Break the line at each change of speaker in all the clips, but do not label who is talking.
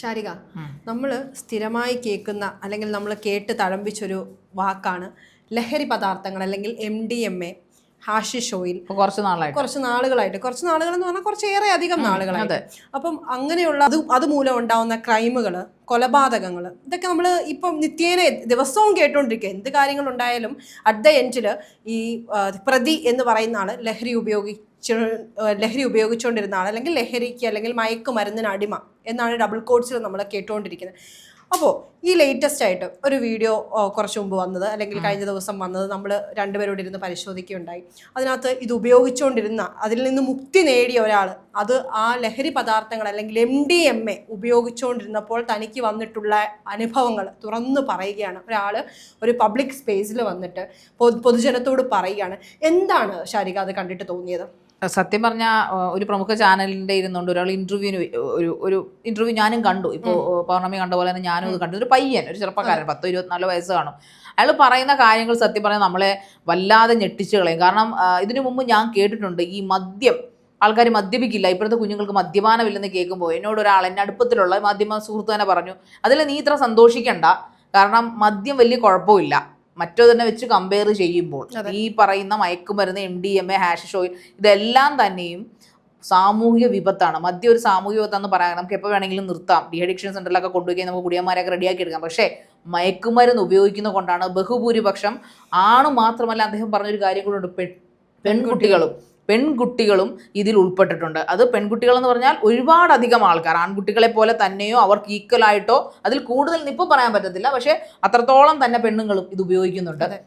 ശാരിക നമ്മൾ സ്ഥിരമായി കേൾക്കുന്ന അല്ലെങ്കിൽ നമ്മൾ കേട്ട് തഴമ്പിച്ചൊരു വാക്കാണ് ലഹരി പദാർത്ഥങ്ങൾ അല്ലെങ്കിൽ M D M A hashish oil
കുറച്ച് നാളായിട്ട്.
കുറച്ച് നാളുകളായിട്ട്. കുറച്ച് നാളുകൾ എന്ന് പറഞ്ഞാൽ കുറച്ചേറെ അധികം നാളുകളായിട്ട്. അപ്പം അങ്ങനെയുള്ള അത് അതുമൂലം ഉണ്ടാവുന്ന ക്രൈമുകൾ കൊലപാതകങ്ങൾ ഇതൊക്കെ നമ്മൾ ഇപ്പം നിത്യേന ദിവസവും കേട്ടുകൊണ്ടിരിക്കുക എന്ത് കാര്യങ്ങൾ ഉണ്ടായാലും അറ്റ് ദ എൻഡിൽ ഈ പ്രതി എന്ന് പറയുന്ന ആൾ ലഹരി ഉപയോഗിച്ച് ലഹരി ഉപയോഗിച്ചുകൊണ്ടിരുന്ന ആൾ അല്ലെങ്കിൽ ലഹരിക്ക് അല്ലെങ്കിൽ മയക്കുമരുന്നിന് അടിമ എന്നാണ് ഡബിൾ കോഡ്സിൽ നമ്മൾ കേട്ടുകൊണ്ടിരിക്കുന്നത് അപ്പോൾ ഈ ലേറ്റസ്റ്റ് ആയിട്ട് ഒരു വീഡിയോ കുറച്ച് മുമ്പ് വന്നത് അല്ലെങ്കിൽ കഴിഞ്ഞ ദിവസം വന്നത് നമ്മൾ രണ്ടുപേരോട് ഇരുന്ന് പരിശോധിക്കുകയുണ്ടായി. അതിനകത്ത് ഇത് ഉപയോഗിച്ചുകൊണ്ടിരുന്ന അതിൽ നിന്ന് മുക്തി നേടിയ ഒരാൾ അത് ആ ലഹരി പദാർത്ഥങ്ങൾ അല്ലെങ്കിൽ എം ഡി എം എ ഉപയോഗിച്ചുകൊണ്ടിരുന്നപ്പോൾ തനിക്ക് വന്നിട്ടുള്ള അനുഭവങ്ങൾ തുറന്നു പറയുകയാണ്. ഒരാൾ ഒരു പബ്ലിക് സ്പേസിൽ വന്നിട്ട് പൊതു- പൊതുജനത്തോട് പറയുകയാണ്. എന്താണ് ശാരിക അത് കണ്ടിട്ട് തോന്നിയത്?
സത്യം പറഞ്ഞ ഒരു പ്രമുഖ ചാനലിന്റെ ഇരുന്നുകൊണ്ട് ഒരാൾ ഇന്റർവ്യൂവിന് ഒരു ഒരു ഇന്റർവ്യൂ ഞാനും കണ്ടു. ഇപ്പോൾ പൗർണമി കണ്ട പോലെ തന്നെ ഞാനും ഇത് കണ്ടു. ഒരു പയ്യൻ ഒരു ചെറുപ്പക്കാരൻ പത്തോ ഇരുപത്തിനാല് വയസ്സ് കാണും. അയാൾ പറയുന്ന കാര്യങ്ങൾ സത്യം പറഞ്ഞാൽ നമ്മളെ വല്ലാതെ ഞെട്ടിച്ച് കളയും. കാരണം ഇതിനു മുമ്പ് ഞാൻ കേട്ടിട്ടുണ്ട് ഈ മദ്യം ആൾക്കാർ മദ്യപിക്കില്ല. ഇപ്പോഴത്തെ കുഞ്ഞുങ്ങൾക്ക് മദ്യപാനമില്ലെന്ന് കേൾക്കുമ്പോൾ എന്നോട് ഒരാൾ എന്നെ അടുപ്പത്തിലുള്ള മാധ്യമ സുഹൃത്ത് തന്നെ പറഞ്ഞു അതിൽ നീ ഇത്ര സന്തോഷിക്കണ്ട. കാരണം മദ്യം വലിയ കുഴപ്പമില്ല. മറ്റോ തന്നെ വെച്ച് കമ്പയർ ചെയ്യുമ്പോൾ ഈ പറയുന്ന മയക്കുമരുന്ന് M D M A hash oil ഇതെല്ലാം തന്നെയും സാമൂഹിക വിപത്താണ്. മദ്യം ഒരു സാമൂഹിക വിപത്താന്ന് പറയാം. നമുക്ക് എപ്പോൾ വേണമെങ്കിലും നിർത്താം. ഡി അഡിക്ഷൻ സെന്ററിലൊക്കെ കൊണ്ടുപോയി നമുക്ക് കുടിയന്മാരെയൊക്കെ റെഡിയാക്കി എടുക്കാം. പക്ഷേ മയക്കുമരുന്ന് ഉപയോഗിക്കുന്ന കൊണ്ടാണ് ബഹുഭൂരിപക്ഷം ആണ് മാത്രമല്ല അദ്ദേഹം പറഞ്ഞൊരു കാര്യം കൂടെ ഉണ്ട്. പെൺകുട്ടികളും. പെൺകുട്ടികളും ഇതിൽ ഉൾപ്പെട്ടിട്ടുണ്ട്. അത് പെൺകുട്ടികൾ എന്ന് പറഞ്ഞാൽ ഒരുപാടധികം ആൾക്കാർ. ആൺകുട്ടികളെ പോലെ തന്നെയോ അവർക്ക് ഈക്വലായിട്ടോ അതിൽ കൂടുതൽ നിപ്പ് പറയാൻ പറ്റത്തില്ല. പക്ഷേ അത്രത്തോളം തന്നെ പെണ്ണുങ്ങളും ഇത് ഉപയോഗിക്കുന്നുണ്ട്.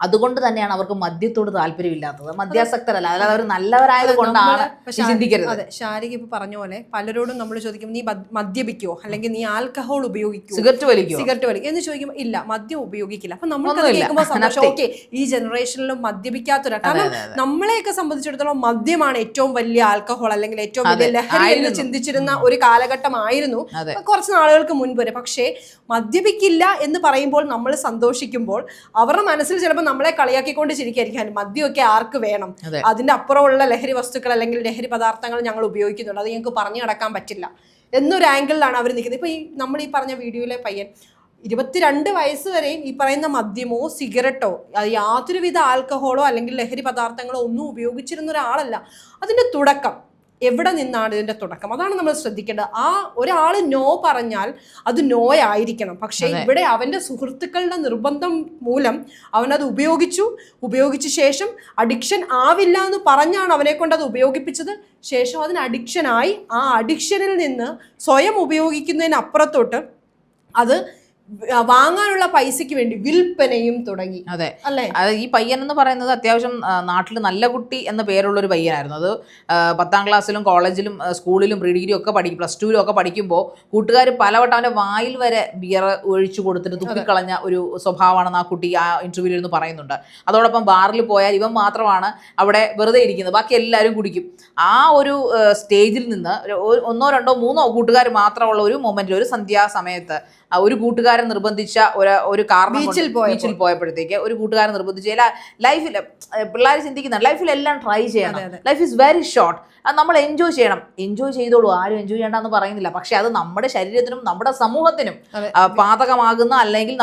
അതുകൊണ്ട് തന്നെയാണ് അവർക്ക് മദ്യത്തോട് താല്പര്യമില്ലാത്തത്. മദ്യാസക്തരല്ല. അതായത് അവർ നല്ലവരായത് കൊണ്ടാണ് ചിന്തിക്കരുത്.
അതെ ശാരിക ഇപ്പൊ പറഞ്ഞ പോലെ പലരോടും നമ്മൾ ചോദിക്കും നീ മദ്യപിക്കോ? അല്ലെങ്കിൽ നീ ആൽക്കഹോൾ ഉപയോഗിക്കോ
സിഗരറ്റ് വലിക്കോ
സിഗരറ്റ് വലിക്കും എന്ന് ചോദിക്കുമ്പോൾ ഇല്ല മദ്യം ഉപയോഗിക്കില്ല. അപ്പൊ
നമ്മൾ
കേൾക്കുമ്പോൾ സന്തോഷം. ഓക്കെ ഈ ജനറേഷനിലും മദ്യപിക്കാത്തൊരാ കാരണം നമ്മളെയൊക്കെ സംബന്ധിച്ചിടത്തോളം മദ്യമാണ് ഏറ്റവും വലിയ ആൽക്കഹോൾ അല്ലെങ്കിൽ ഏറ്റവും വലിയ ലഹരി എന്ന് ചിന്തിച്ചിരുന്ന ഒരു കാലഘട്ടമായിരുന്നു. കുറച്ച് നാളുകൾക്ക് മുൻപ് വരെ. പക്ഷേ മദ്യപിക്കില്ല എന്ന് പറയുമ്പോൾ നമ്മൾ സന്തോഷിക്കുമ്പോൾ അവരുടെ മനസ്സിൽ ചിലപ്പോൾ നമ്മളെ കളിയാക്കിക്കൊണ്ട് ചിരിക്കായിരിക്കും മദ്യമൊക്കെ ആർക്ക് വേണം?
അതെ.
അതിന്റെ അപ്പുറമുള്ള ലഹരി വസ്തുക്കൾ അല്ലെങ്കിൽ ലഹരി പദാർത്ഥങ്ങൾ ഞങ്ങൾ ഉപയോഗിക്കുന്നുണ്ട്. അത് ഞങ്ങൾക്ക് പറഞ്ഞു നടക്കാൻ പറ്റില്ല. എന്നൊരു ആംഗിളിലാണ് അവർ നിൽക്കുന്നത്. ഇപ്പൊ ഈ നമ്മൾ ഈ പറഞ്ഞ വീഡിയോയിലെ പയ്യൻ ഇരുപത്തിരണ്ട് വയസ്സ് വരെയും ഈ പറയുന്ന മദ്യമോ സിഗരറ്റോ യാതൊരുവിധ ആൽക്കഹോളോ അല്ലെങ്കിൽ ലഹരി പദാർത്ഥങ്ങളോ ഒന്നും ഉപയോഗിച്ചിരുന്ന ഒരാളല്ല. അതിന്റെ തുടക്കം എവിടെ നിന്നാണ് ഇതിന്റെ തുടക്കം? അതാണ് നമ്മൾ ശ്രദ്ധിക്കേണ്ടത്. ആ ഒരാൾ നോ പറഞ്ഞാൽ അത് നോ ആയിരിക്കണം പക്ഷേ ഇവിടെ അവന്റെ സുഹൃത്തുക്കളുടെ നിർബന്ധം മൂലം അവനത് ഉപയോഗിച്ചു. ഉപയോഗിച്ച ശേഷം അഡിക്ഷൻ ആവില്ല എന്ന് പറഞ്ഞാണ് അവനെ കൊണ്ട് അത് ഉപയോഗിപ്പിച്ചത്. ശേഷം അതിന് അഡിക്ഷനായി ആ അഡിക്ഷനിൽ നിന്ന് സ്വയം ഉപയോഗിക്കുന്നതിനപ്പുറത്തോട്ട് അത് വാങ്ങാനുള്ള പൈസയ്ക്ക് വേണ്ടി വിൽപ്പനയും തുടങ്ങി.
അതെ.
അല്ലേ?
അത് ഈ പയ്യൻ എന്ന് പറയുന്നത് അത്യാവശ്യം നാട്ടിൽ നല്ല കുട്ടി എന്ന പേരുള്ള ഒരു പയ്യനായിരുന്നു. അത് പത്താം ക്ലാസ്സിലും കോളേജിലും സ്കൂളിലും പ്രീ ഡിഗ്രി ഒക്കെ പഠിക്കും പ്ലസ് ടുവിലും ഒക്കെ പഠിക്കുമ്പോൾ കൂട്ടുകാർ പലവട്ടം അവന്റെ വായിൽ വരെ ബിയർ ഒഴിച്ചു കൊടുത്തിട്ട് തുപ്പിക്കളഞ്ഞ ഒരു സ്വഭാവമാണെന്ന് ആ കുട്ടി ആ ഇന്റർവ്യൂവിൽ ഇരുന്ന് പറയുന്നുണ്ട്. അതോടൊപ്പം ബാറിൽ പോയാൽ ഇവൻ മാത്രമാണ് അവിടെ വെറുതെ ഇരിക്കുന്നത്. ബാക്കി എല്ലാവരും കുടിക്കും. ആ ഒരു സ്റ്റേജിൽ നിന്ന് ഒന്നോ രണ്ടോ മൂന്നോ കൂട്ടുകാർ മാത്രമുള്ള ഒരു മൊമെന്റിൽ ഒരു സന്ധ്യാസമയത്ത് ഒരു കൂട്ടുകാരൻ നിർബന്ധിച്ച ഒരു ഒരു കാരണം
ബീച്ചിൽ.
ബീച്ചിൽ പോയപ്പോഴത്തേക്ക് ഒരു കൂട്ടുകാരൻ നിർബന്ധിച്ച ലൈഫിൽ പിള്ളേർ ചിന്തിക്കുന്ന ലൈഫിൽ എല്ലാം ട്രൈ ചെയ്യണം. ലൈഫ് ഇസ് വെരി ഷോർട്ട് അത് നമ്മൾ എൻജോയ് ചെയ്യണം. എൻജോയ് ചെയ്തോളൂ. ആരും എൻജോയ് ചെയ്യണ്ട എന്ന് പറയുന്നില്ല. പക്ഷെ അത് നമ്മുടെ ശരീരത്തിനും നമ്മുടെ സമൂഹത്തിനും പാതകമാകുന്ന അല്ലെങ്കിൽ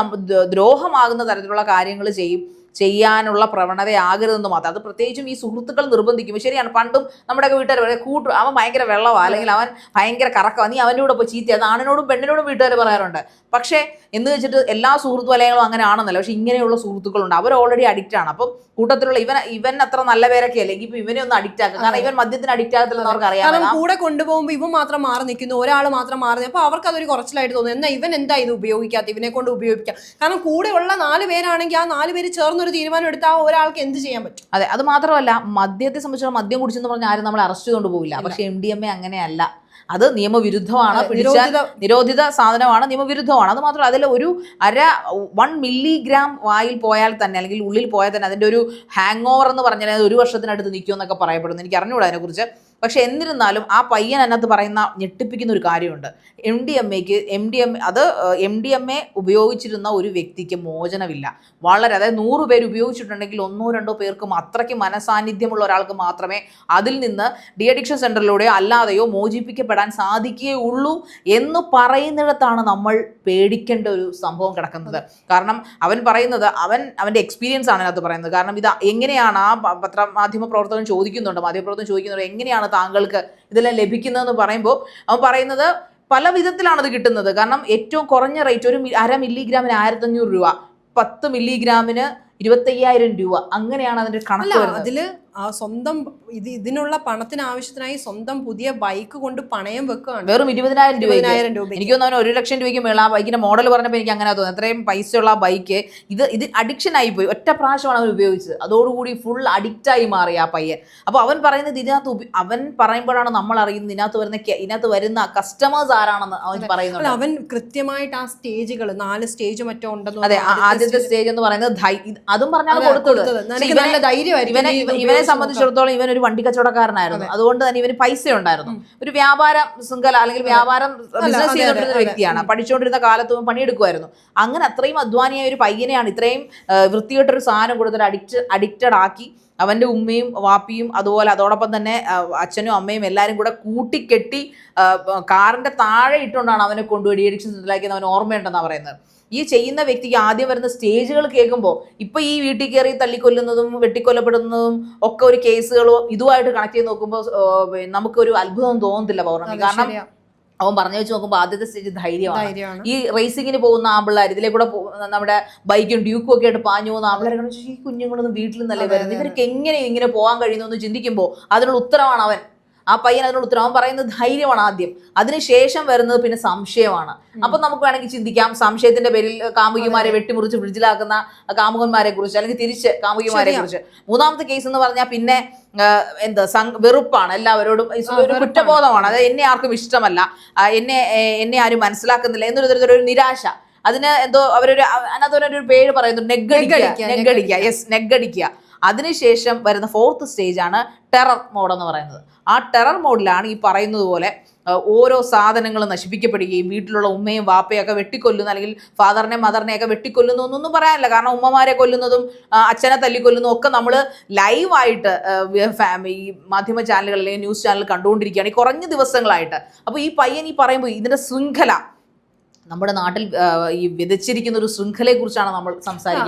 ദ്രോഹമാകുന്ന തരത്തിലുള്ള കാര്യങ്ങൾ ചെയ്യും. ചെയ്യാനുള്ള പ്രവണതയാകരുതെന്ന് മാത്രം അത് പ്രത്യേകിച്ചും ഈ സുഹൃത്തുക്കൾ നിർബന്ധിക്കും. ശരിയാണ് പണ്ടും നമ്മുടെയൊക്കെ വീട്ടുകാർ പറയും കൂട്ടു അവൻ ഭയങ്കര വെള്ളമാണ് അല്ലെങ്കിൽ അവൻ ഭയങ്കര കറക്കമാണ് നീ അവന്റെ കൂടെ പോയി ചീത്ത അത് ആണിനോടും പെണ്ണിനോടും വീട്ടുകാർ പറയാറുണ്ട്. പക്ഷേ എന്ന് വെച്ചിട്ട് എല്ലാ സുഹൃത്തു വലയങ്ങളും അങ്ങനെ ആണെന്നല്ല. പക്ഷേ ഇങ്ങനെയുള്ള സുഹൃത്തുക്കളുണ്ട്. അവർ ഓൾറെഡി അഡിക്റ്റ് ആണ്. അപ്പം കൂട്ടത്തിലുള്ള ഇവൻ ഇവൻ അത്ര നല്ല പേരൊക്കെ അല്ലെങ്കിൽ ഇപ്പൊ ഇവനെ ഒന്ന് അഡിക്റ്റ് ആക്കുക കാരണം ഇവൻ മദ്യത്തിന് അഡിക്റ്റ് ആകത്തില്ലെന്ന് അവർക്ക് അറിയാം
കൂടെ കൊണ്ടുപോകുമ്പോൾ ഇവൻ മാത്രം മാറി നിൽക്കുന്നു ഒരാൾ മാത്രം മാറി. അപ്പൊ അവർക്ക് അതൊരു കുറച്ചിലായിട്ട് തോന്നുന്നു എന്നാ ഇവൻ എന്താ ഇത് ഉപയോഗിക്കാത്ത ഇവനെ കൊണ്ട് ഉപയോഗിക്കാം. കാരണം കൂടെയുള്ള നാല് പേരാണെങ്കിൽ ആ നാല് പേര് ചേർന്നൊരു തീരുമാനം എടുത്താൽ ഒരാൾക്ക് എന്ത് ചെയ്യാൻ പറ്റും?
അതെ അത് മാത്രമല്ല മദ്യത്തെ സംബന്ധിച്ചുള്ള മദ്യം കുടിച്ചെന്ന് പറഞ്ഞാൽ ആരും നമ്മൾ അറസ്റ്റ് ചെയ്തുകൊണ്ട് പോവില്ല. പക്ഷെ എം ഡി എം എ അങ്ങനെയല്ല. അത് നിയമവിരുദ്ധമാണ്
നിരോധിത-
നിരോധിത സാധനമാണ് നിയമവിരുദ്ധമാണ്. അത് മാത്രമല്ല അതിൽ ഒരു അര വൺ മില്ലിഗ്രാം വായിൽ പോയാൽ തന്നെ അല്ലെങ്കിൽ ഉള്ളിൽ പോയാൽ തന്നെ അതിന്റെ ഒരു ഹാങ് ഓവർ എന്ന് പറഞ്ഞാൽ ഒരു വർഷത്തിനടുത്ത് നിൽക്കുമെന്നൊക്കെ പറയപ്പെടുന്നു. എനിക്ക് അറിഞ്ഞുകൂടാ അതിനെക്കുറിച്ച്. പക്ഷെ എന്നിരുന്നാലും ആ പയ്യൻ അതിനകത്ത് പറയുന്ന ഞെട്ടിപ്പിക്കുന്ന ഒരു കാര്യമുണ്ട്. എം ഡി എം എക്ക് എം ഡി എം അത് എം ഡി എം എ ഉപയോഗിച്ചിരുന്ന ഒരു വ്യക്തിക്ക് മോചനമില്ല. വളരെ അതായത് നൂറ് പേര് ഉപയോഗിച്ചിട്ടുണ്ടെങ്കിൽ ഒന്നോ രണ്ടോ പേർക്കും അത്രയ്ക്ക് മനസാന്നിധ്യമുള്ള ഒരാൾക്ക് മാത്രമേ അതിൽ നിന്ന് ഡി അഡിക്ഷൻ സെന്ററിലൂടെയോ അല്ലാതെയോ മോചിപ്പിക്കപ്പെടാൻ സാധിക്കുകയുള്ളൂ എന്ന് പറയുന്നിടത്താണ് നമ്മൾ പേടിക്കേണ്ട ഒരു സംഭവം കിടക്കുന്നത്. കാരണം അവൻ പറയുന്നത് അവൻ അവന്റെ എക്സ്പീരിയൻസ് ആണ് അതിനകത്ത് പറയുന്നത്. കാരണം ഇത് എങ്ങനെയാണ് ആ പത്രമാധ്യമ പ്രവർത്തകൻ ചോദിക്കുന്നുണ്ട് മാധ്യമപ്രവർത്തകൻ ചോദിക്കുന്നുണ്ട് എങ്ങനെയാണ് താങ്കൾക്ക് ഇതെല്ലാം ലഭിക്കുന്നതെന്ന് പറയുമ്പോൾ അവൻ പറയുന്നത് പല വിധത്തിലാണ് അത് കിട്ടുന്നത്. കാരണം ഏറ്റവും കുറഞ്ഞ റേറ്റ് ഒരു അര മില്ലിഗ്രാമിന് ആയിരത്തഞ്ഞൂറ് രൂപ. പത്ത് മില്ലിഗ്രാമിന് ഇരുപത്തയ്യായിരം രൂപ. അങ്ങനെയാണ് അതിന്റെ കണക്ക്
അതിൽ സ്വന്തം ഇത് ഇതിനുള്ള പണത്തിന് ആവശ്യത്തിനായി സ്വന്തം പുതിയ ബൈക്ക് കൊണ്ട് പണയം വെക്കുകയാണ്.
വെറും ഇരുപതിനായിരം രൂപ
ഇരുപതിനായിരം രൂപ
എനിക്ക് തോന്നുന്നു ഒരു ലക്ഷം രൂപയ്ക്ക് മേള ആ ബൈക്കിന്റെ മോഡൽ പറഞ്ഞപ്പോൾ എനിക്ക് അങ്ങനെ തോന്നുന്നു അത്രയും പൈസയുള്ള ഉള്ള ബൈക്ക്. ഇത് ഇത് അഡിക്ഷൻ ആയി പോയി. ഒറ്റ പ്രാവശ്യമാണ് അവൻ ഉപയോഗിച്ചത്. അതോടുകൂടി ഫുൾ അഡിക്റ്റായി മാറി ആ പയ്യൻ. അപ്പോൾ അവൻ പറയുന്നത് ഇതിനകത്ത് അവൻ പറയുമ്പോഴാണ് നമ്മൾ അറിയുന്നത് ഇതിനകത്ത് വരുന്ന ഇതിനകത്ത് വരുന്ന കസ്റ്റമേഴ്സ് ആരാണെന്ന് അവൻ പറയുന്നത്
അവൻ കൃത്യമായിട്ട് ആ സ്റ്റേജുകൾ നാല് സ്റ്റേജ് മറ്റോ ഉണ്ടെന്ന്
അതെ ആദ്യത്തെ സ്റ്റേജ് എന്ന് പറയുന്നത് അതും പറഞ്ഞാണ് കൊടുത്തത്. ഇവനെ- ഇവനെ സംബന്ധിച്ചിടത്തോളം ഇവൻ ഒരു വണ്ടി കച്ചവടക്കാരനായിരുന്നു അതുകൊണ്ട് തന്നെ ഇവന് പൈസ ഉണ്ടായിരുന്നു ഒരു വ്യാപാര ശൃംഖല അല്ലെങ്കിൽ വ്യാപാരം ബിസിനസ്
ചെയ്തിട്ടുള്ള
ചെയ്തുകൊണ്ടിരുന്ന വ്യക്തിയാണ്. പഠിച്ചുകൊണ്ടിരുന്ന കാലത്ത് പണിയെടുക്കുമായിരുന്നു. അങ്ങനെ അത്രയും അധ്വാനിയായ ഒരു പയ്യനെയാണ് ഇത്രയും വൃത്തികെട്ടൊരു സാധനം കൊടുത്തിട്ട് അഡിക്റ്റ് അഡിക്റ്റഡ് ആക്കി അവന്റെ ഉമ്മയും വാപ്പിയും അതുപോലെ അതോടൊപ്പം തന്നെ അച്ഛനും അമ്മയും എല്ലാവരും കൂടെ കൂട്ടിക്കെട്ടി കാറിന്റെ കാറിന്റെ താഴെ ഇട്ടുകൊണ്ടാണ് അവനെ കൊണ്ടുപോയി ഡി അഡിക്ഷൻ സെന്ററിലാക്കിയത്. അവൻ ഓർമ്മയുണ്ടെന്നാണ് പറയുന്നത്. ഈ ചെയ്യുന്ന വ്യക്തിക്ക് ആദ്യം വരുന്ന സ്റ്റേജുകൾ കേൾക്കുമ്പോൾ ഇപ്പൊ ഈ വീട്ടിൽ കയറി തല്ലിക്കൊല്ലുന്നതും വെട്ടിക്കൊല്ലപ്പെടുന്നതും ഒക്കെ ഒരു കേസുകളോ ഇതുമായിട്ട് കണക്ട് ചെയ്ത് നോക്കുമ്പോൾ നമുക്കൊരു അത്ഭുതം തോന്നുന്നില്ല പൗർണമി. കാരണം അവൻ പറഞ്ഞു വെച്ച് നോക്കുമ്പോൾ ആദ്യത്തെ സ്റ്റേജ് ധൈര്യമാണ്. ഈ റേസിങ്ങിന് പോകുന്ന ആമ്പിള്ളേർ ഇതിലെ കൂടെ നമ്മുടെ ബൈക്കും ഡ്യൂക്കും ഒക്കെ ആയിട്ട് പാഞ്ഞു പോകുന്ന ആമ്പിള്ളേരെ ഈ കുഞ്ഞുങ്ങളൊന്നും വീട്ടിൽ നിന്നല്ലേ വരുന്നത്? ഇവർക്ക് എങ്ങനെ ഇങ്ങനെ പോകാൻ കഴിയുന്നു എന്ന് ചിന്തിക്കുമ്പോൾ അതിനുള്ള ഉത്തരമാണ് അവൻ. ആ പയ്യൻ അതിനോട് ഉത്തരം. അവൻ പറയുന്നത് ധൈര്യമാണ് ആദ്യം. അതിനുശേഷം വരുന്നത് പിന്നെ സംശയമാണ്. അപ്പൊ നമുക്ക് വേണമെങ്കിൽ ചിന്തിക്കാം. സംശയത്തിന്റെ പേരിൽ കാമുകിമാരെ വെട്ടിമുറിച്ച് ഫ്രിഡ്ജിലാക്കുന്ന കാമുകന്മാരെ കുറിച്ച് അല്ലെങ്കിൽ തിരിച്ച് കാമുകിമാരെ കുറിച്ച്. മൂന്നാമത്തെ കേസ് എന്ന് പറഞ്ഞാൽ പിന്നെ എന്താ വെറുപ്പാണ്. എല്ലാവരോടും ഒരു കുറ്റബോധമാണ്. അതായത് എന്നെ ആർക്കും ഇഷ്ടമല്ല. എന്നെ എന്നെ ആരും മനസ്സിലാക്കുന്നില്ല എന്നൊരു തരത്തിലൊരു നിരാശ. അതിന് എന്തോ അവരൊരു അ- അതിനകത്ത് ഒരു പേര് പറയുന്നു നെഗടിക്കുക നെഗടിക്കുക യെസ് നെഗടിക്കുക അതിനുശേഷം വരുന്ന ഫോർത്ത് സ്റ്റേജ് ആണ് ടെറർ മോഡ് എന്ന് പറയുന്നത്. ആ ടെറർ മോഡിലാണ് ഈ പറയുന്നത് പോലെ ഓരോ സാധനങ്ങളും നശിപ്പിക്കപ്പെടുകയും വീട്ടിലുള്ള ഉമ്മയും വാപ്പയൊക്കെ വെട്ടിക്കൊല്ലുന്ന അല്ലെങ്കിൽ ഫാദറിനെ മദറിനെ ഒക്കെ വെട്ടിക്കൊല്ലുന്നു എന്നൊന്നും പറയാനില്ല. കാരണം ഉമ്മമാരെ കൊല്ലുന്നതും അച്ഛനെ തല്ലിക്കൊല്ലുന്നതും ഒക്കെ നമ്മൾ ലൈവായിട്ട് ഈ മാധ്യമ ചാനലുകളിലെ ന്യൂസ് ചാനൽ കണ്ടുകൊണ്ടിരിക്കുകയാണ് ഈ കുറഞ്ഞ ദിവസങ്ങളായിട്ട്. അപ്പോൾ ഈ പയ്യൻ ഈ പറയുമ്പോൾ ഇതിന്റെ ശൃംഖല നമ്മുടെ നാട്ടിൽ ഈ വിതച്ചിരിക്കുന്ന ഒരു ശൃംഖലയെ കുറിച്ചാണ് നമ്മൾ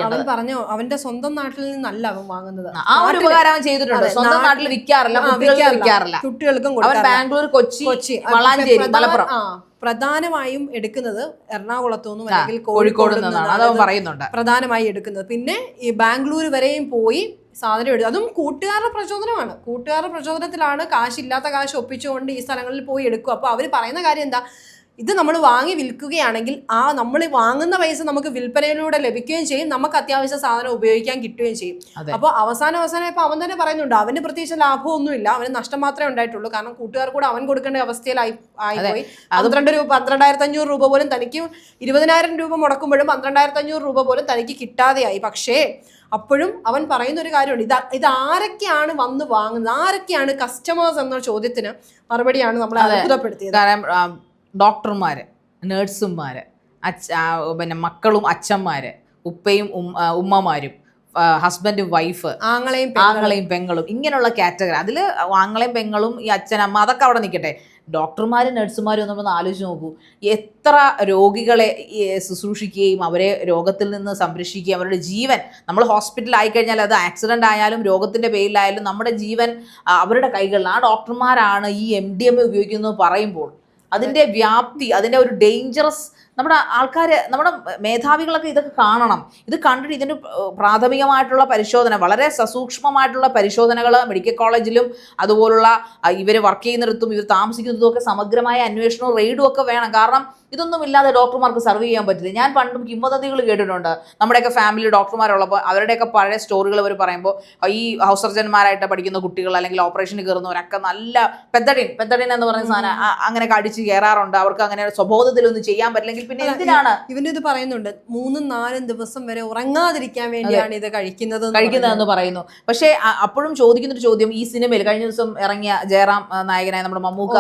അവൻ പറഞ്ഞു അവന്റെ സ്വന്തം നാട്ടിൽ നിന്നല്ല അവൻ വാങ്ങുന്നത്.
ആ ഒരു ഉപകാരം ചെയ്തിട്ടുണ്ട്. സ്വന്തം
നാട്ടിൽ-
വിൽക്കാറില്ല
വിൽക്കാറില്ല. കുട്ടികൾക്കും
അവൻ ബാംഗ്ലൂർ കൊച്ചി
കൊച്ചി
വളാഞ്ചേരി മലപ്പുറം.
പ്രധാനമായും എടുക്കുന്നത് എറണാകുളത്തു നിന്നും അല്ലെങ്കിൽ
കോഴിക്കോട് നിന്നാണ്. പറയുന്നുണ്ട്.
പ്രധാനമായി എടുക്കുന്നത്. പിന്നെ ഈ ബാംഗ്ലൂർ വരെയും പോയി സാധനം എടുക്കും അതും കൂട്ടുകാരുടെ പ്രചോദനമാണ്. കൂട്ടുകാരുടെ പ്രചോദനത്തിലാണ് കാശില്ലാത്ത കാശ് ഒപ്പിച്ചുകൊണ്ട് ഈ സ്ഥലങ്ങളിൽ പോയി എടുക്കും. അപ്പോൾ അവർ പറയുന്ന കാര്യം എന്താ? ഇത് നമ്മൾ വാങ്ങി വിൽക്കുകയാണെങ്കിൽ ആ നമ്മൾ വാങ്ങുന്ന പൈസ നമുക്ക് വിൽപ്പനയിലൂടെ ലഭിക്കുകയും ചെയ്യും. നമുക്ക് അത്യാവശ്യ സാധനം ഉപയോഗിക്കാൻ കിട്ടുകയും ചെയ്യും. അപ്പോൾ അവസാനം അവസാനം ഇപ്പോൾ അവൻ തന്നെ പറയുന്നുണ്ട് അവന് പ്രത്യേകിച്ച് ലാഭമൊന്നുമില്ല അവന് നഷ്ടം മാത്രമേ ഉണ്ടായിട്ടുള്ളൂ. കാരണം കൂട്ടുകാർ കൂടെ അവൻ കൊടുക്കേണ്ട അവസ്ഥയിലായി ആയിപ്പോയി പന്ത്രണ്ട് രൂപ പന്ത്രണ്ടായിരത്തി അഞ്ഞൂറ് രൂപ പോലും തനിക്ക് ഇരുപതിനായിരം രൂപ മുടക്കുമ്പോഴും പന്ത്രണ്ടായിരത്തി അഞ്ഞൂറ് രൂപ പോലും തനിക്ക് കിട്ടാതെയായി. പക്ഷേ അപ്പോഴും അവൻ പറയുന്ന ഒരു കാര്യമുണ്ട്. ഇത് ഇത് ആരൊക്കെയാണ് വന്ന് വാങ്ങുന്നത്? ആരൊക്കെയാണ് കസ്റ്റമേഴ്സ് എന്ന ചോദ്യത്തിന് മറുപടിയാണ് നമ്മളെ അത്ഭുതപ്പെടുത്തിയത്?
കാരണം നേഴ്സുമാർ അച്ഛ പിന്നെ മക്കളും അച്ഛന്മാർ ഉപ്പയും ഉമ്മമാരും ഹസ്ബൻഡും വൈഫ്
ആങ്ങളെയും.
ആങ്ങളെയും പെങ്ങളും ഇങ്ങനെയുള്ള കാറ്റഗറി. അതിൽ ആങ്ങളെയും പെങ്ങളും ഈ അച്ഛനമ്മ അതൊക്കെ അവിടെ നിൽക്കട്ടെ ഡോക്ടർമാരും നഴ്സുമാരും നമ്മൾ ആലോചിച്ച് നോക്കൂ. എത്ര രോഗികളെ ശുശ്രൂഷിക്കുകയും അവരെ രോഗത്തിൽ നിന്ന് സംരക്ഷിക്കുകയും അവരുടെ ജീവൻ നമ്മൾ ഹോസ്പിറ്റലിൽ ആയിക്കഴിഞ്ഞാൽ അത് ആക്സിഡന്റ് ആയാലും രോഗത്തിന്റെ പേരിലായാലും നമ്മുടെ ജീവൻ അവരുടെ കൈകളിൽ. ആ ഡോക്ടർമാരാണ് ഈ എം ഡി എം എ ഉപയോഗിക്കുന്നത് പറയുമ്പോൾ അതിന്റെ വ്യാപ്തി അതിന്റെ ഒരു ഡേഞ്ചറസ് നമ്മുടെ ആൾക്കാർ നമ്മുടെ മേധാവികളൊക്കെ ഇതൊക്കെ കാണണം. ഇത് കണ്ടിട്ട് ഇതിന് പ്രാഥമികമായിട്ടുള്ള പരിശോധന വളരെ സസൂക്ഷ്മമായിട്ടുള്ള പരിശോധനകൾ മെഡിക്കൽ കോളേജിലും അതുപോലുള്ള ഇവർ വർക്ക് ചെയ്യുന്നിടത്തും ഇവർ താമസിക്കുന്നതും ഒക്കെ സമഗ്രമായ അന്വേഷണവും റെയ്ഡും ഒക്കെ വേണം. കാരണം ഇതൊന്നും ഇല്ലാതെ ഡോക്ടർമാർക്ക് സർവ് ചെയ്യാൻ പറ്റില്ല. ഞാൻ പണ്ടും കിംവദന്തികൾ കേട്ടിട്ടുണ്ട്. നമ്മുടെയൊക്കെ ഫാമിലി ഡോക്ടർമാരുള്ളപ്പോൾ അവരുടെയൊക്കെ പഴയ സ്റ്റോറികൾ അവർ പറയുമ്പോൾ ഈ ഹൗസ് സർജന്മാരായിട്ട് പഠിക്കുന്ന കുട്ടികൾ അല്ലെങ്കിൽ ഓപ്പറേഷന് കയറുന്നവരൊക്കെ നല്ല പെത്തടിൻ പെത്തടിൻ എന്ന് പറയുന്ന സാധനം അങ്ങനെയൊക്കെ അങ്ങനെ കടിച്ച് കയറാറുണ്ട്. അവർക്ക് അങ്ങനെ സ്വബോധത്തിലൊന്നും ചെയ്യാൻ പറ്റില്ലെങ്കിൽ പിന്നെ എന്തിനാണ്?
ഇവന്റെ ഇത് പറയുന്നുണ്ട് മൂന്നും നാലും ദിവസം വരെ ഉറങ്ങാതിരിക്കാൻ വേണ്ടിയാണ് ഇത് കഴിക്കുന്നത്
കഴിക്കുന്നതെന്ന് പറയുന്നു. പക്ഷേ അപ്പോഴും ചോദിക്കുന്ന ഒരു ചോദ്യം ഈ സിനിമയിൽ കഴിഞ്ഞ ദിവസം ഇറങ്ങിയ ജയറാം നായകനായ നമ്മുടെ മമ്മൂക്ക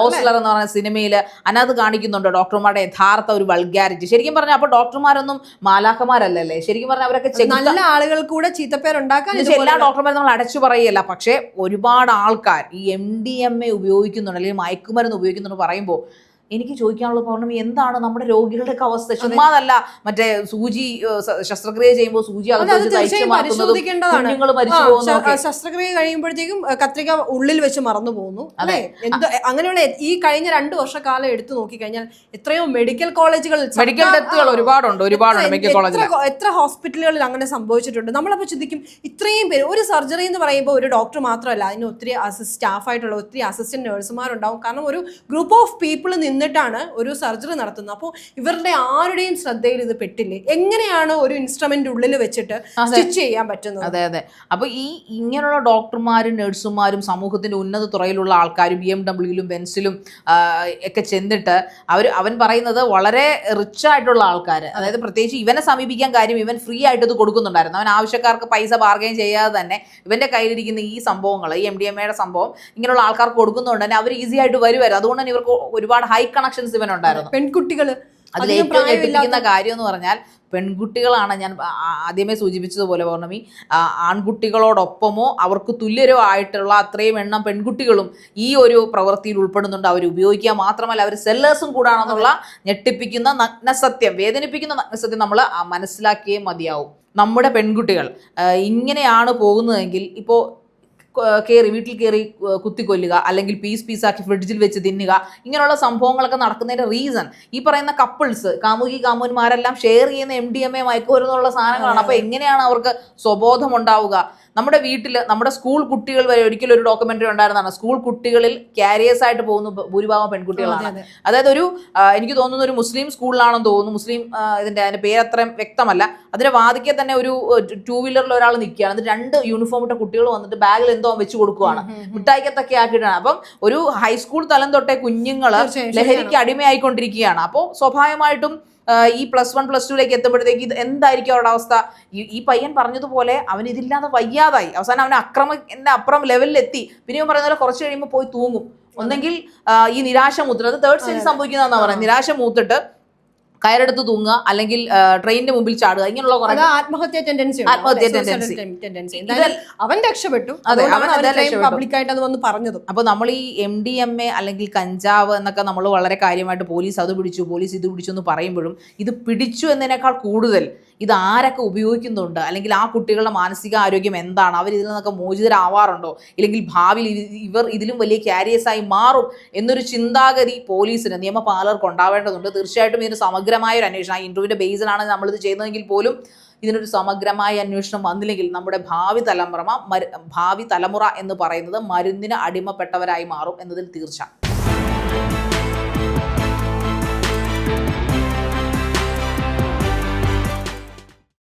ഹോസ്ലർ എന്ന് പറഞ്ഞ സിനിമയിൽ അനത് കാണിക്കുന്നുണ്ട്? ഡോക്ടർമാരുടെ യഥാർത്ഥ ഒരു വൾഗാരിറ്റി ശരിക്കും പറഞ്ഞാൽ അപ്പൊ ഡോക്ടർമാരൊന്നും മാലാഖമാരല്ലല്ലേ? ശരിക്കും പറഞ്ഞാൽ അവരൊക്കെ
നല്ല ആളുകൾ കൂടെ ചീത്തപ്പേരുണ്ടാക്കാൻ
എല്ലാ ഡോക്ടർമാരും നമ്മൾ അടച്ചു പറയല്ല. പക്ഷേ ഒരുപാട് ആൾക്കാർ ഈ എം ഡി എം എ ഉപയോഗിക്കുന്നുണ്ട് അല്ലെങ്കിൽ മയക്കുമരുന്ന് ഉപയോഗിക്കുന്നുണ്ട് പറയുമ്പോൾ എനിക്ക് ചോദിക്കാനുള്ള പൗർണമി എന്താണ് നമ്മുടെ രോഗികളുടെയൊക്കെ അവസ്ഥ? ചുമ്മാതല്ല മറ്റേ സൂചി ശസ്ത്രക്രിയ ചെയ്യുമ്പോൾ സൂചി
ശസ്ത്രക്രിയ കഴിയുമ്പോഴത്തേക്കും കത്രിക ഉള്ളിൽ വെച്ച് മറന്നു പോകുന്നു. അല്ലേ? അങ്ങനെയുള്ള ഈ കഴിഞ്ഞ രണ്ട് വർഷക്കാലം എടുത്തു നോക്കിക്കഴിഞ്ഞാൽ എത്രയോ മെഡിക്കൽ കോളേജുകൾ
മെഡിക്കൽ ഡെത്തുകൾ ഒരുപാടുണ്ട് ഒരുപാടുണ്ട് മെഡിക്കൽ കോളേജിൽ
എത്ര ഹോസ്പിറ്റലുകളിൽ അങ്ങനെ സംഭവിച്ചിട്ടുണ്ട്. നമ്മളപ്പോൾ ചിന്തിക്കും ഇത്രയും പേര് ഒരു സർജറി എന്ന് പറയുമ്പോൾ ഒരു ഡോക്ടർ മാത്രമല്ല അതിന് ഒത്തിരി സ്റ്റാഫായിട്ടുള്ള ഒത്തിരി അസിസ്റ്റന്റ് നേഴ്സുമാരുണ്ടാവും. കാരണം ഒരു ഗ്രൂപ്പ് ഓഫ് പീപ്പിൾ നിന്നിട്ടാണ് ഒരു സർജറി നടത്തുന്നത്. അപ്പോൾ ഇവരുടെ ആരുടെയും ശ്രദ്ധയിൽ ഇത് പെട്ടില്ലേ? എങ്ങനെയാണ് ഒരു ഇൻസ്ട്രുമെന്റ് ഉള്ളിൽ വെച്ചിട്ട് സ്റ്റിച്ച് ചെയ്യാൻ പറ്റുന്നത്?
അതെ അതെ. അപ്പോൾ ഈ ഇങ്ങനെയുള്ള ഡോക്ടർമാരും നഴ്സുമാരും സമൂഹത്തിന്റെ ഉന്നത തുറയിലുള്ള ആൾക്കാരും ബി എം ഡബ്ല്യൂയിലും ബെൻസിലും ഒക്കെ ചെന്നിട്ട് അവർ അവൻ പറയുന്നത് വളരെ റിച്ച് ആയിട്ടുള്ള ആൾക്കാർ അതായത് പ്രത്യേകിച്ച് ഇവനെ സമീപിക്കാൻ കാര്യം ഇവൻ ഫ്രീ ആയിട്ട് ഇത് കൊടുക്കുന്നുണ്ടായിരുന്നു. അവൻ ആവശ്യക്കാർക്ക് പൈസ ബാർഗൈൻ ചെയ്യാതെ തന്നെ ഇവന്റെ കയ്യിലിരിക്കുന്ന ഈ സംഭവങ്ങൾ ഈ എം ഡി എം എയുടെ സംഭവം ഇങ്ങനെയുള്ള ആൾക്കാർക്ക് കൊടുക്കുന്നതുകൊണ്ട് തന്നെ അവർ ഈസി ആയിട്ട് വരുമായിരുന്നു അതുകൊണ്ട് തന്നെ ഇവർക്ക് ഒരുപാട് ഹൈ കണക്ഷൻസ് ഇവനുണ്ടായിരുന്നു.
പെൺകുട്ടികൾ
അതിൽ ഏറ്റവും ഞെട്ടിപ്പിക്കുന്ന കാര്യം എന്ന് പറഞ്ഞാൽ പെൺകുട്ടികളാണ് ഞാൻ ആദ്യമേ സൂചിപ്പിച്ചതുപോലെ പൗർണമി ആൺകുട്ടികളോടൊപ്പമോ അവർക്ക് തുല്യരോ ആയിട്ടുള്ള അത്രയും എണ്ണം പെൺകുട്ടികളും ഈ ഒരു പ്രവൃത്തിയിൽ ഉൾപ്പെടുന്നുണ്ട്. അവർ ഉപയോഗിക്കുക മാത്രമല്ല അവർ സെല്ലേഴ്സും കൂടാണെന്നുള്ള ഞെട്ടിപ്പിക്കുന്ന നഗ്നസത്യം വേദനിപ്പിക്കുന്ന നഗ്നസത്യം നമ്മൾ മനസ്സിലാക്കിയേ മതിയാവും. നമ്മുടെ പെൺകുട്ടികൾ ഇങ്ങനെയാണ് പോകുന്നതെങ്കിൽ ഇപ്പോൾ കയറി വീട്ടിൽ കയറി കുത്തിക്കൊല്ലുക അല്ലെങ്കിൽ പീസ് പീസാക്കി ഫ്രിഡ്ജിൽ വെച്ച് തിന്നുക ഇങ്ങനെയുള്ള സംഭവങ്ങളൊക്കെ നടക്കുന്നതിന്റെ റീസൺ ഈ പറയുന്ന കപ്പിൾസ് കാമുകി കാമുകന്മാരെല്ലാം ഷെയർ ചെയ്യുന്ന എം ഡി എം എ മയക്കുമരുന്നുള്ള സാധനങ്ങളാണ്. അപ്പോൾ എങ്ങനെയാണ് അവർക്ക് സ്വബോധം ഉണ്ടാവുക നമ്മുടെ വീട്ടിൽ നമ്മുടെ സ്കൂൾ കുട്ടികൾ വരെ ഒരിക്കലും ഒരു ഡോക്യുമെന്ററി ഉണ്ടായിരുന്നതാണ്. സ്കൂൾ കുട്ടികളിൽ ക്യാരിയേഴ്സ് ആയിട്ട് പോകുന്ന ഭൂരിഭാഗം പെൺകുട്ടികളാണ്. അതായത് ഒരു എനിക്ക് തോന്നുന്ന ഒരു മുസ്ലിം സ്കൂളിലാണെന്ന് തോന്നുന്നു. മുസ്ലിം ഇതിന്റെ അതിന്റെ പേര് അത്രയും വ്യക്തമല്ല. അതിന്റെ വാതിക്കെ തന്നെ ഒരു ടൂ വീലറിൽ ഒരാൾ നിൽക്കുകയാണ്. എന്നിട്ട് രണ്ട് യൂണിഫോം ഇട്ട കുട്ടികൾ വന്നിട്ട് ബാഗിൽ എന്തോ വെച്ച് കൊടുക്കുവാണ്. മിഠായിക്കത്തൊക്കെ ആക്കിയിട്ടാണ്. അപ്പം ഒരു ഹൈസ്കൂൾ തലം തൊട്ടേ
കുഞ്ഞുങ്ങൾ
ലഹരിക്ക് അടിമയായിക്കൊണ്ടിരിക്കുകയാണ്. അപ്പോൾ സ്വാഭാവികമായിട്ടും ഈ പ്ലസ് വൺ പ്ലസ് ടുവിലേക്ക് എത്തുമ്പോഴത്തേക്ക് ഇത് എന്തായിരിക്കും അവരുടെ അവസ്ഥ? ഈ പയ്യൻ പറഞ്ഞതുപോലെ അവൻ ഇതില്ലാതെ വയ്യാതായി. അവസാനം അവൻ അക്രമ എന്റെ അപ്പുറം ലെവലിലെത്തി പിന്നെ ഇവൻ പറയുന്ന പോലെ കുറച്ച് കഴിയുമ്പോൾ പോയി തൂങ്ങും. ഒന്നെങ്കിൽ ഈ നിരാശ മൂത്തിട്ട് അത് തേർഡ് സ്റ്റേജ് സംഭവിക്കുന്നതെന്നാണ് പറയുന്നത്. നിരാശ മൂത്തിട്ട് കയറെടുത്ത് തൂങ്ങുക അല്ലെങ്കിൽ ട്രെയിനിന്റെ മുമ്പിൽ ചാടുക ഇങ്ങനെയുള്ള കുറെ
ആത്മഹത്യ ടെൻഡൻസി
ആത്മഹത്യ.
ടെൻഡൻസി അവൻ രക്ഷപ്പെട്ടു. പബ്ലിക്കായിട്ട് അത് വന്ന് പറഞ്ഞതും
അപ്പോൾ നമ്മൾ ഈ എം ഡി എം എ അല്ലെങ്കിൽ കഞ്ചാവ് എന്നൊക്കെ നമ്മൾ വളരെ കാര്യമായിട്ട് പോലീസ് അത് പിടിച്ചു പോലീസ് ഇത് പിടിച്ചു എന്ന് പറയുമ്പോഴും ഇത് പിടിച്ചു എന്നതിനേക്കാൾ കൂടുതൽ ഇത് ആരൊക്കെ ഉപയോഗിക്കുന്നുണ്ട്? അല്ലെങ്കിൽ ആ കുട്ടികളുടെ മാനസികാരോഗ്യം എന്താണ്? അവർ ഇതിൽ നിന്നൊക്കെ മോചിതരാവാറുണ്ടോ? ഇല്ലെങ്കിൽ ഭാവിയിൽ ഇവർ ഇതിലും വലിയ ക്യാരിയേഴ്സായി മാറും എന്നൊരു ചിന്താഗതി പോലീസിന് നിയമപാലകർക്ക് ഉണ്ടാവേണ്ടതുണ്ട്. തീർച്ചയായിട്ടും ഇതിന് സമഗ്രമായ ഒരു അന്വേഷണം ആ ഇന്റർവ്യൂവിന്റെ ബേസിലാണ് നമ്മളിത് ചെയ്യുന്നതെങ്കിൽ പോലും ഇതിനൊരു സമഗ്രമായ അന്വേഷണം വന്നില്ലെങ്കിൽ നമ്മുടെ ഭാവി തലമുറ ഭാവി തലമുറ എന്ന് പറയുന്നത് മരുന്നിന് അടിമപ്പെട്ടവരായി മാറും എന്നതിൽ തീർച്ച.